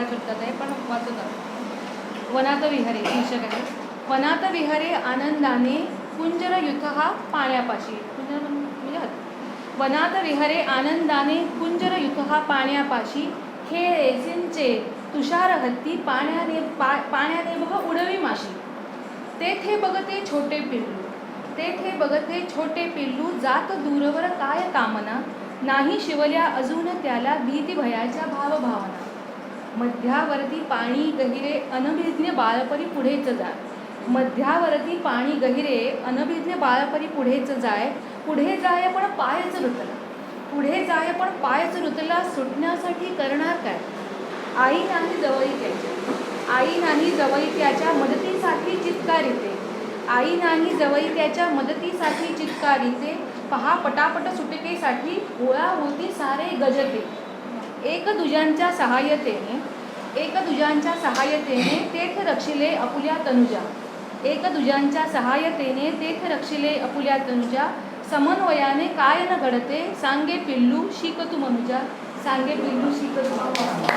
एकाच वृत्तात आहे पण वाचत वनात विहारे शीर्षक आहे वनात विहारे आनंदाने कुंजर युथ हा पाण्यापाशी. कुंजर म्हणजे वनात विहारे आनंदाने कुंजर युथ हा पाण्यापाशी. हे रेसिंचे तुषार हत्ती पाण्याने पा पाण्याने बघ उडवी माशी. तेथे बघते छोटे पिल्लू. तेथे बघते छोटे पिल्लू जात दूरवर काय कामना? नाही शिवल्या अजून त्याला भीती भयाच्या भावभावना. मध्यावरती पाणी गहिरे अनभिज्ञ बाळपरी पुढेच जाय. मध्यावरती पाणी गहिरे अनभिज्ञ बाळपरी पुढेच जाय. पुढे जाय पण पायच रुतला. पुढे जाय पण पायच रुतला सुटण्यासाठी करणार काय? आई नाही जवळीक्याच्या आई नाही जवळीक्याच्या मदतीसाठी चित्कारिते आई नाही जवळीक्याच्या मदतीसाठी चित्कारिते पहा पटापट सुटकेसाठी गोळा होती सारे गजते. एक दुजांच्या सहाय्यतेने एक दुजांच्या सहाय्यतेने तेथ रक्षिले अपुल्या तनुजा. एक दुजांच्या सहाय्यतेने तेथ रक्षिले अपुल्या तनुजा. समन्वयाने काय न घडते सांगे पिल्लू शिक तू मनुजा. सांगे पिल्लू शिक तू